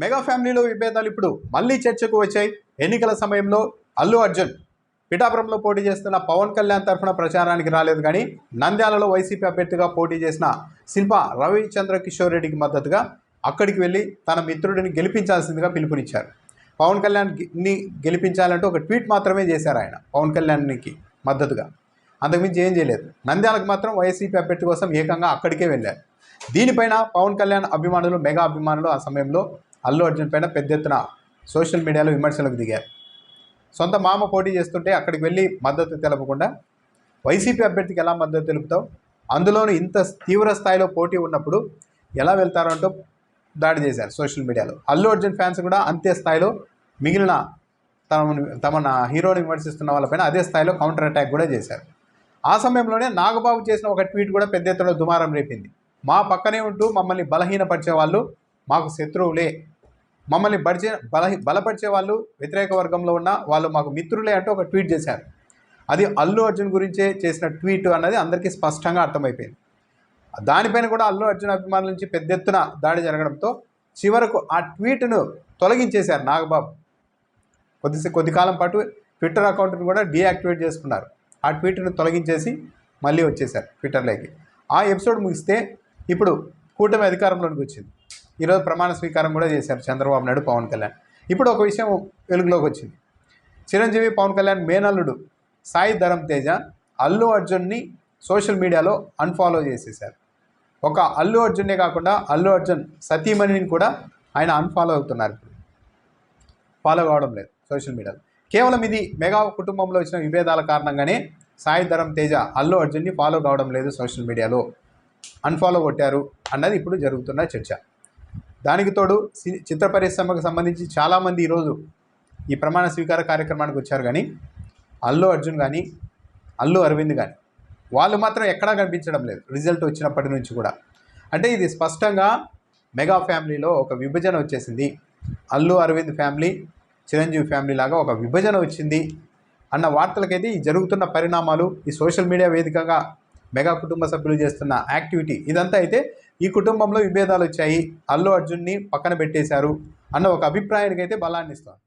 Mega ఫ్యామిలీలో విభేదాలు ఇప్పుడు మళ్ళీ చర్చకు వచ్చాయి. ఎన్నికల సమయంలో అల్లు అర్జున్ పిఠాపురంలో పోటీ చేస్తున్న పవన్ కళ్యాణ్ తరఫున ప్రచారానికి రాలేదు కానీ నంద్యాలలో వైసీపీ అభ్యర్థిగా పోటీ చేసిన శిల్ప రవిచంద్ర కిషోర్ రెడ్డికి మద్దతుగా అక్కడికి వెళ్ళి తన మిత్రుడిని గెలిపించాల్సిందిగా పిలుపునిచ్చారు. పవన్ కళ్యాణ్ని గెలిపించాలంటే ఒక ట్వీట్ మాత్రమే చేశారు ఆయన పవన్ కళ్యాణ్కి మద్దతుగా. అంతకుమించి ఏం చేయలేదు. నంద్యాలకు మాత్రం వైసీపీ అభ్యర్థి కోసం ఏకంగా అక్కడికే వెళ్ళారు. దీనిపైన పవన్ కళ్యాణ్ అభిమానులు మెగా అభిమానులు ఆ సమయంలో అల్లు అర్జున్ పైన పెద్ద ఎత్తున సోషల్ మీడియాలో విమర్శలకు దిగారు. సొంత మామ పోటీ చేస్తుంటే అక్కడికి వెళ్ళి మద్దతు తెలపకుండా వైసీపీ అభ్యర్థికి ఎలా మద్దతు తెలుపుతావు? అందులోనూ ఇంత తీవ్ర స్థాయిలో పోటీ ఉన్నప్పుడు ఎలా వెళ్తారో అంటూ దాడి చేశారు సోషల్ మీడియాలో. అల్లు అర్జున్ ఫ్యాన్స్ కూడా అంతే స్థాయిలో మిగిలిన తమను తమ నా హీరోని విమర్శిస్తున్న వాళ్ళపైన అదే స్థాయిలో కౌంటర్ అటాక్ కూడా చేశారు. ఆ సమయంలోనే నాగబాబు చేసిన ఒక ట్వీట్ కూడా పెద్ద ఎత్తున దుమారం రేపింది. మా పక్కనే ఉంటూ మమ్మల్ని బలహీనపరిచే వాళ్ళు మాకు శత్రువులే మమ్మల్ని బడిచే బల బలపరిచే వాళ్ళు వ్యతిరేక వర్గంలో ఉన్న వాళ్ళు మాకు మిత్రులే అంటూ ఒక ట్వీట్ చేశారు. అది అల్లు అర్జున్ గురించే చేసిన ట్వీట్ అన్నది అందరికీ స్పష్టంగా అర్థమైపోయింది. దానిపైన కూడా అల్లు అర్జున్ అభిమానుల నుంచి పెద్ద ఎత్తున దాడి జరగడంతో చివరకు ఆ ట్వీట్ను తొలగించేశారు నాగబాబు. కొద్ది కొద్ది కాలం పాటు ట్విట్టర్ అకౌంట్ని కూడా డీయాక్టివేట్ చేసుకున్నారు. ఆ ట్వీట్ను తొలగించేసి మళ్ళీ వచ్చేసారు ట్విట్టర్లోకి. ఆ ఎపిసోడ్ ముగిస్తే ఇప్పుడు కూటమి అధికారంలోనికి వచ్చింది. ఈరోజు ప్రమాణ స్వీకారం కూడా చేశారు చంద్రబాబు నాయుడు పవన్ కళ్యాణ్. ఇప్పుడు ఒక విషయం వెలుగులోకి వచ్చింది. చిరంజీవి పవన్ కళ్యాణ్ మేనల్లుడు సాయి ధరం తేజ అల్లు అర్జున్ని సోషల్ మీడియాలో అన్ఫాలో చేసేశారు. ఒక అల్లు అర్జునే కాకుండా అల్లు అర్జున్ సతీమణిని కూడా ఆయన అన్ఫాలో అవుతున్నారు ఇప్పుడు. ఫాలో కావడం లేదు సోషల్ మీడియాలో. కేవలం ఇది మెగా కుటుంబంలో వచ్చిన విభేదాల కారణంగానే సాయి ధరం తేజ అల్లు అర్జున్ని ఫాలో కావడం లేదు సోషల్ మీడియాలో. అన్ఫాలో కొట్టారు అన్నది ఇప్పుడు జరుగుతున్న చర్చ. దానికి తోడు సి- చిత్ర పరిశ్రమకు సంబంధించి చాలామంది ఈరోజు ఈ ప్రమాణ స్వీకార కార్యక్రమానికి వచ్చారు కానీ అల్లు అర్జున్ కానీ అల్లు అరవింద్ కానీ వాళ్ళు మాత్రం ఎక్కడా కనిపించడం లేదు రిజల్ట్ వచ్చినప్పటి నుంచి కూడా. అంటే ఇది స్పష్టంగా మెగా ఫ్యామిలీలో ఒక విభజన వచ్చేసింది. అల్లు అరవింద్ ఫ్యామిలీ చిరంజీవి ఫ్యామిలీ లాగా ఒక విభజన వచ్చింది అన్న వార్తలకైతే ఈ జరుగుతున్న పరిణామాలు ఈ సోషల్ మీడియా వేదికగా మెగా కుటుంబ సభ్యులు చేస్తున్న యాక్టివిటీ ఇదంతా అయితే ఈ కుటుంబంలో విభేదాలు వచ్చాయి. అల్లు అర్జున్ని పక్కన పెట్టేశారు అన్న ఒక అభిప్రాయానికి అయితే బలాన్ని ఇస్తుంది